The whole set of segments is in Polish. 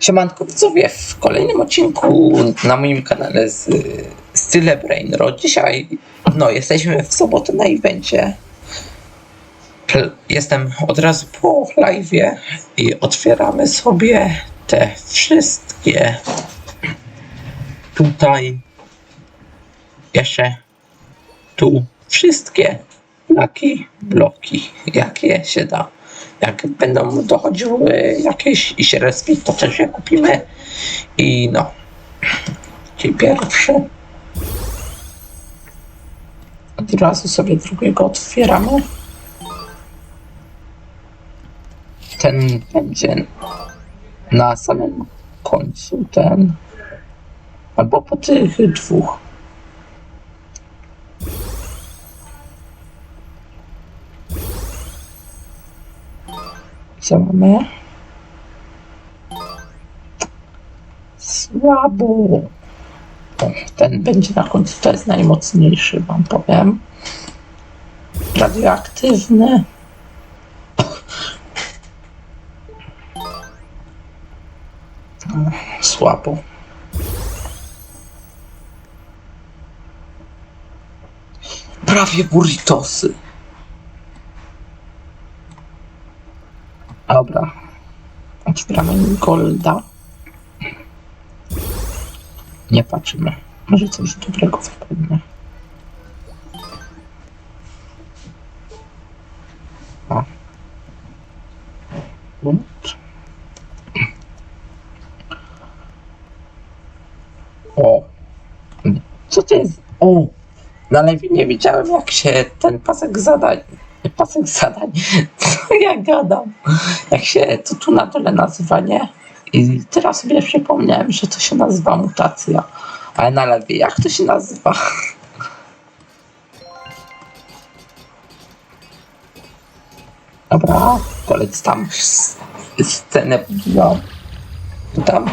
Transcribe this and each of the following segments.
Siemanko widzowie, w kolejnym odcinku na moim kanale z Style Brainro. Dzisiaj, no, jesteśmy w sobotę na evencie. Jestem od razu po live'ie i otwieramy sobie te wszystkie tutaj jeszcze tu wszystkie laki bloki, jakie się da. Jak będą dochodziły jakieś i się respi, to też je kupimy. I no. Ci pierwszy. Od razu sobie drugiego otwieramy. Ten będzie na samym końcu ten. Albo po tych dwóch. Co mamy? Słabo. O, ten będzie na końcu, to jest najmocniejszy, wam powiem. Radioaktywny. Słabo. Prawie burritosy. Dobra. Otwieramy Golda. Nie patrzymy. Może coś dobrego wpadnie. O. O. Co to jest? O. Lewie nie widziałem jak się ten pasek zadań. Pasek zadań. Co ja gadam? Jak się to tu na dole nazywa, nie? I teraz sobie przypomniałem, że to się nazywa mutacja. Ale na lewie, jak to się nazywa? Dobra, kolec tam scenę no, tam.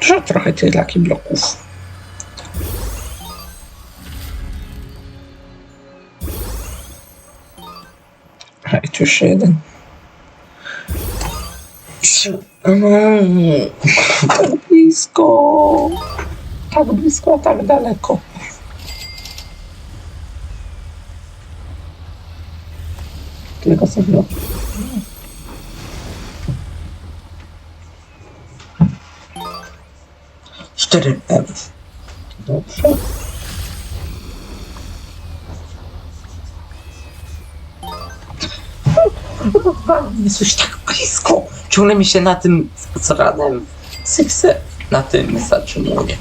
Dużo trochę tych laki bloków. Tu jeszcze jeden. Tak blisko. Tak blisko, a tak daleko. Tylko sobie. Cztery. Dobrze. Jest coś tak blisko. Ciągle mi się na tym z ranem Sixe na tym zatrzymuje.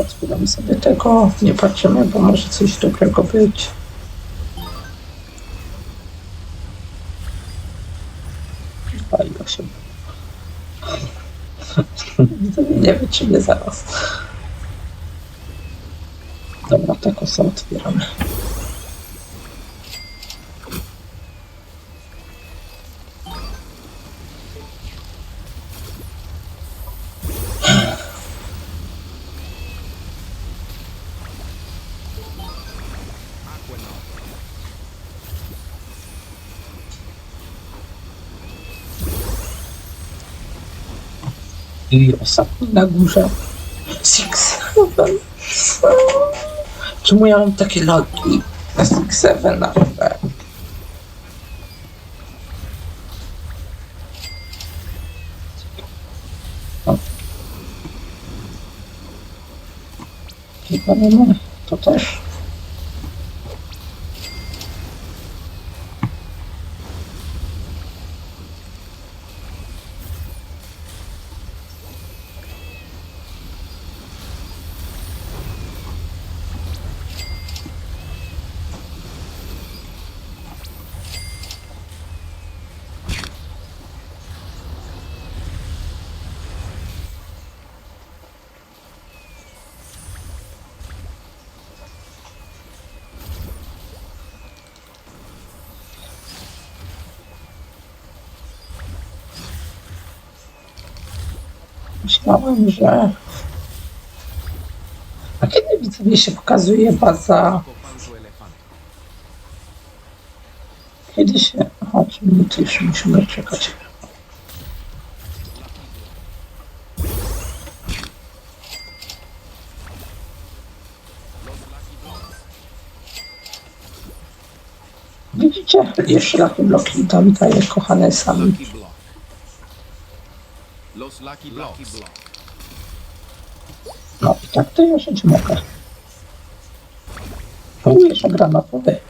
Odpieramy sobie tego. Nie patrzymy, bo może coś dobrego być. Paliło się. Nie wytrzymię zaraz. Dobra, tak sobie otwieramy. I ostatni na górze. Six Seven. Czemu ja mam takie logi na Six Seven na. To też. Myślałem, że... A kiedy widzowie się pokazuje baza... Kiedy się... Aha, czy minuty jeszcze musimy czekać. Widzicie? Jeszcze bloki tam daje kochane sami. Lucky Blocks. No i tak to ja żyć mogę. O, jeszcze granatowy.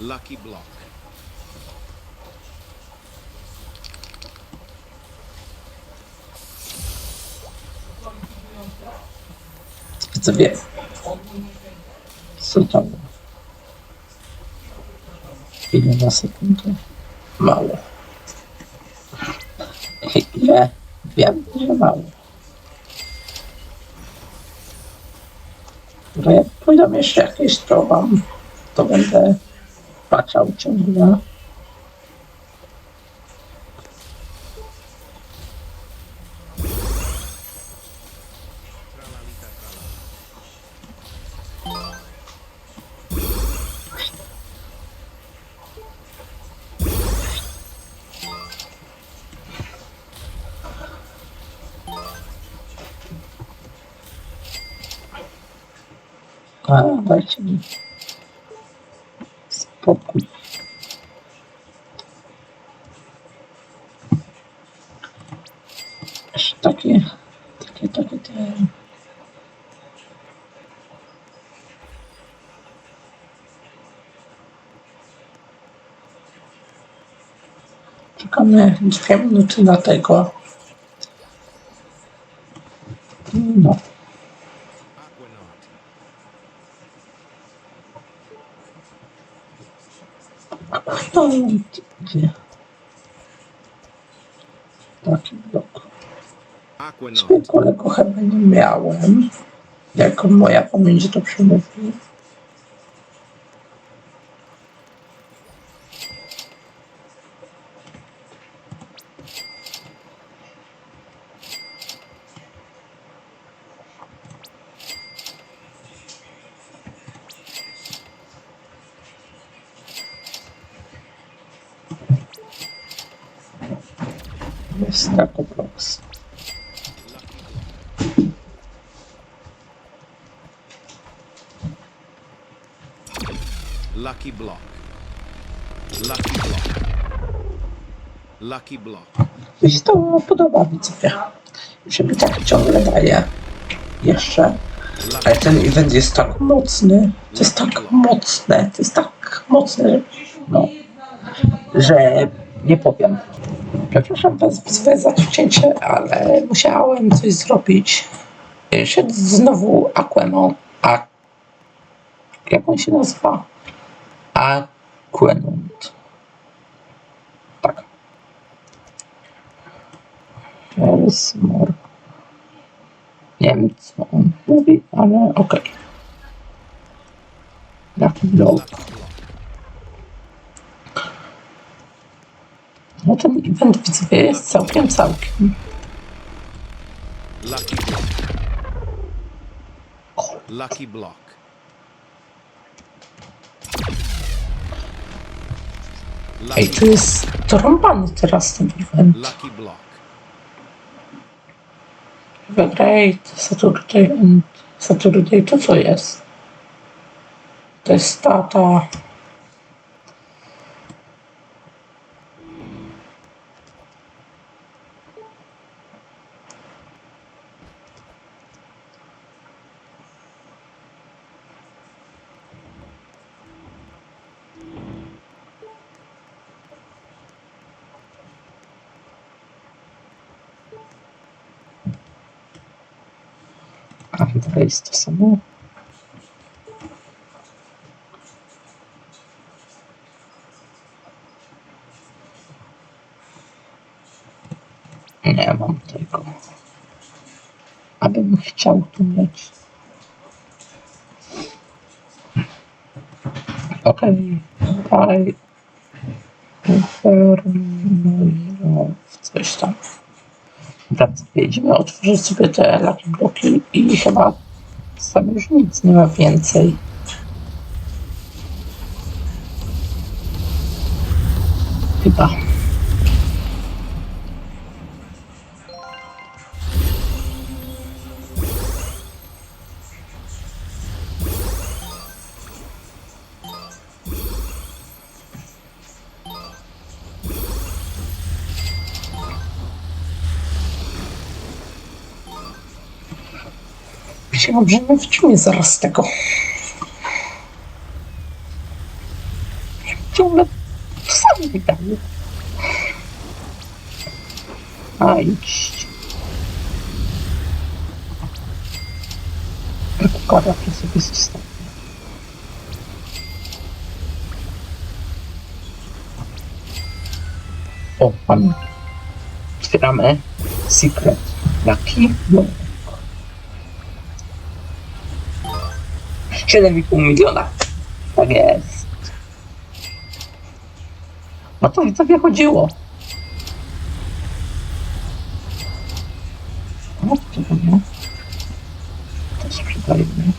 Lucky Block. Co wie? Co tam? Ile na sekundę? Mało. Ile? Wiem, że mało. Bo jak pójdą jeszcze jakieś wam, to będę patrzał ciągle. A, dajcie mi spokój. Jeszcze takie, takie, takie te... Czekamy dwie minuty na tego. No. Aquanaut. No, gdzie? Taki blok. Aquanaut. Zwykłego chyba nie miałem. Jak moja pamięć dobrze mówi. Jest Taco Blocks. Lucky Block. Lucky Block. Lucky Block. Mi się to podoba, widzowie. Że mi tak ciągle daje. Jeszcze. Ale ten event jest tak mocny. To jest tak mocne. To jest tak mocne. No. Że nie powiem. Przepraszam was za to cięcie, ale musiałem coś zrobić. Szedł znowu Aqueno. A... Jak on się nazywa? Aquenunt. Tak. Elsmore. Nie wiem, co on mówi, ale okej. Block. Lucky Block. No ten event widzowie jest całkiem, całkiem. Lucky Block. Lucky Block. Ej, to jest trąbany teraz ten event. Lucky Block. Great, Saturday and Saturday to co jest? To jest ta, ta... A, to jest to samo. Nie mam tego. Abym chciał tu mieć. Okej, okay. Inferno, coś tam. Jedziemy otworzyć sobie te lucky bloki i chyba tam już nic nie ma więcej. Chyba. Myślałam, że my wciągnie zaraz z tego. Ciągle sami wydaje. A idź. Zakłada przez sobie. O, mamy. Otwieramy. Secret. Lucky. No. 7,5 miliona. Tak jest. No to i tobie chodziło. No to dobra. To sprzedajmy.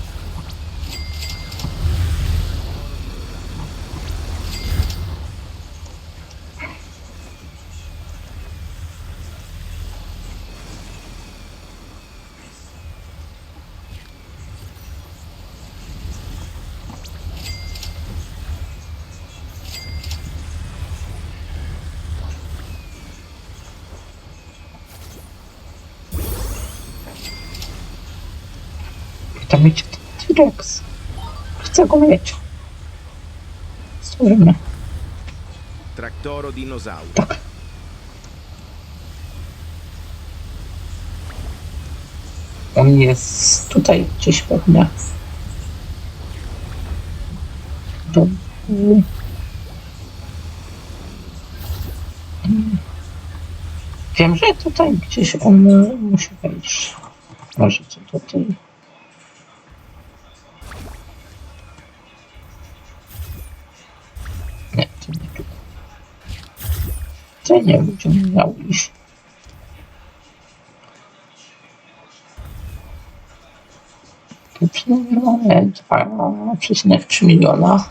Chcę mieć T-Rex. Chcę go mieć. Stworzymy. Tractoro dinosauro. Tak. On jest tutaj gdzieś pewnie. To... Wiem, że tutaj gdzieś on musi wejść. Może co tutaj. To nie wiem, gdzie miał iść. Przynajmniej mamy 2,3 miliona.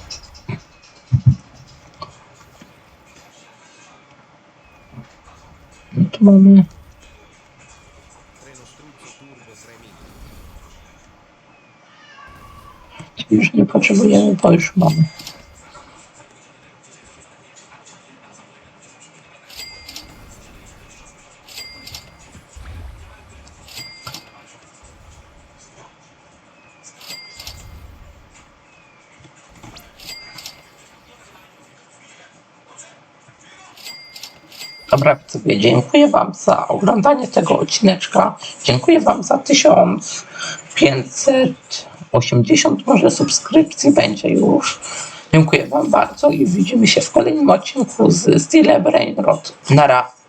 No tu mamy Treno struzzo turbo 3000. Już nie potrzebujemy, bo już mamy. Dobra, widzowie, dziękuję Wam za oglądanie tego odcineczka. Dziękuję Wam za 1580 może subskrypcji będzie już. Dziękuję Wam bardzo i widzimy się w kolejnym odcinku z Steel Brain Rot. Nara.